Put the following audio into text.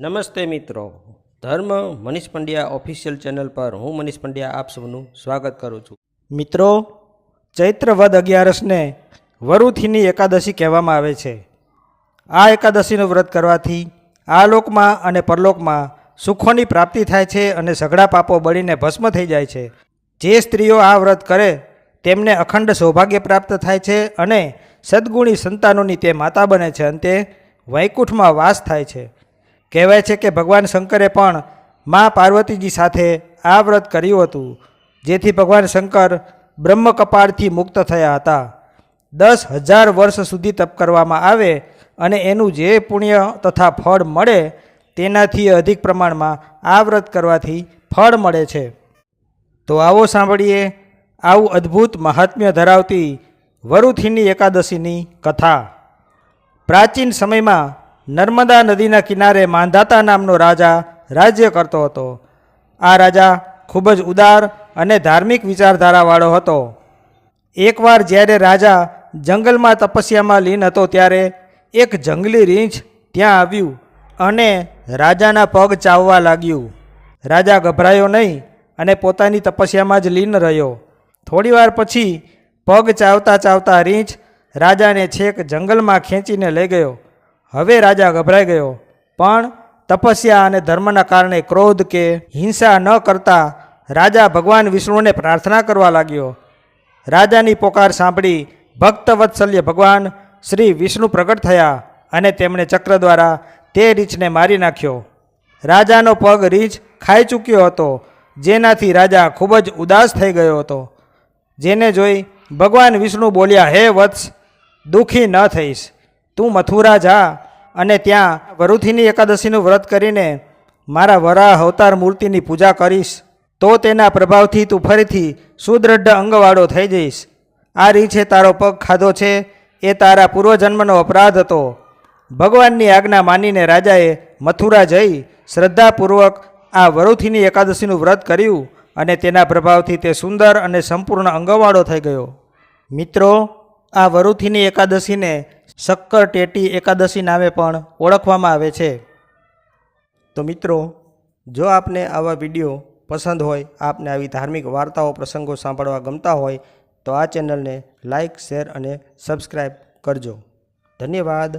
નમસ્તે મિત્રો. ધર્મ મનીષ પંડ્યા ઓફિશિયલ ચેનલ પર હું મનીષ પંડ્યા આપ સૌનું સ્વાગત કરું છું. મિત્રો ચૈત્ર વદ અગિયારસને વરુથીની એકાદશી કહેવામાં આવે છે. આ એકાદશીનું વ્રત કરવાથી આ લોકમાં અને પરલોકમાં સુખોની પ્રાપ્તિ થાય છે અને સઘળા પાપો બળીને ભસ્મ થઈ જાય છે. જે સ્ત્રીઓ આ વ્રત કરે, તેમને અખંડ સૌભાગ્ય પ્રાપ્ત થાય છે અને સદગુણી સંતાનોની તે માતા બને છે. અને તે વૈકુંઠમાં વાસ થાય છે. કહેવાય છે કે ભગવાન શંકરે પણ મા પાર્વતીજી સાથે આ વ્રત કર્યું હતું, જેથી ભગવાન શંકર બ્રહ્મ કપાળથી મુક્ત થયા હતા. દસ હજાર વર્ષ સુધી તપ કરવામાં આવે અને એનું જે પુણ્ય તથા ફળ મળે તેનાથી અધિક પ્રમાણમાં આ વ્રત કરવાથી ફળ મળે છે. તો આવો સાંભળીએ આવું અદ્ભુત મહાત્મ્ય ધરાવતી વરુથીની એકાદશીની કથા. પ્રાચીન સમયમાં નર્મદા નદીના કિનારે માંધાતા નામનો રાજા રાજ્ય કરતો હતો. આ રાજા ખૂબ જ ઉદાર અને ધાર્મિક વિચારધારાવાળો હતો. એકવાર જ્યારે રાજા જંગલમાં તપસ્યામાં લીન હતો ત્યારે એક જંગલી રીંછ ત્યાં આવ્યું અને રાજાના પગ ચાવવા લાગ્યું. રાજા ગભરાયો નહીં અને પોતાની તપસ્યામાં જ લીન રહ્યો. થોડીવાર પછી પગ ચાવતા ચાવતા રીંછ રાજાને છેક જંગલમાં ખેંચીને લઈ ગયો. હવે રાજા ગભરાઈ ગયો. પણ તપસ્યા અને ધર્મના કારણે ક્રોધ કે હિંસા ન કરતા રાજા ભગવાન વિષ્ણુને પ્રાર્થના કરવા લાગ્યો. રાજાની પોકાર સાંભળી ભક્તવત્સલ્ય ભગવાન શ્રી વિષ્ણુ પ્રગટ થયા અને તેમણે ચક્ર દ્વારા તે રીંછને મારી નાખ્યો. રાજાનો પગ રીંછ ખાઈ ચૂક્યો હતો, જેનાથી રાજા ખૂબ જ ઉદાસ થઈ ગયો હતો. જેને જોઈ ભગવાન વિષ્ણુ બોલ્યા, હે વત્સ, દુઃખી ન થઈશ. તું મથુરા જા અને ત્યાં વરુથીની એકાદશીનું વ્રત કરીને મારા વરાહ અવતાર મૂર્તિની પૂજા કરીશ. તો તેના પ્રભાવથી તું ફરીથી સુદ્રઢ અંગવાળો થઈ જઈશ. આ રીછે તારો પગ ખાધો છે, એ તારા પૂર્વજન્મનો અપરાધ હતો. ભગવાનની આજ્ઞા માનીને રાજાએ મથુરા જઈ શ્રદ્ધાપૂર્વક આ વરુથીની એકાદશીનું વ્રત કર્યું અને તેના પ્રભાવથી તે સુંદર અને સંપૂર્ણ અંગવાળો થઈ ગયો. મિત્રો, આ વરુથીની એકાદશીને શક્કર ટેટી એકાદશી નામે પણ ઓળખવામાં આવે છે. તો મિત્રો, જો આપને આવા વીડિયો પસંદ હોય, આપને આવી ધાર્મિક વાર્તાઓ, પ્રસંગો સાંભળવા ગમતા હોય, તો આ ચેનલને લાઇક શેર અને સબસ્ક્રાઈબ કરજો. ધન્યવાદ.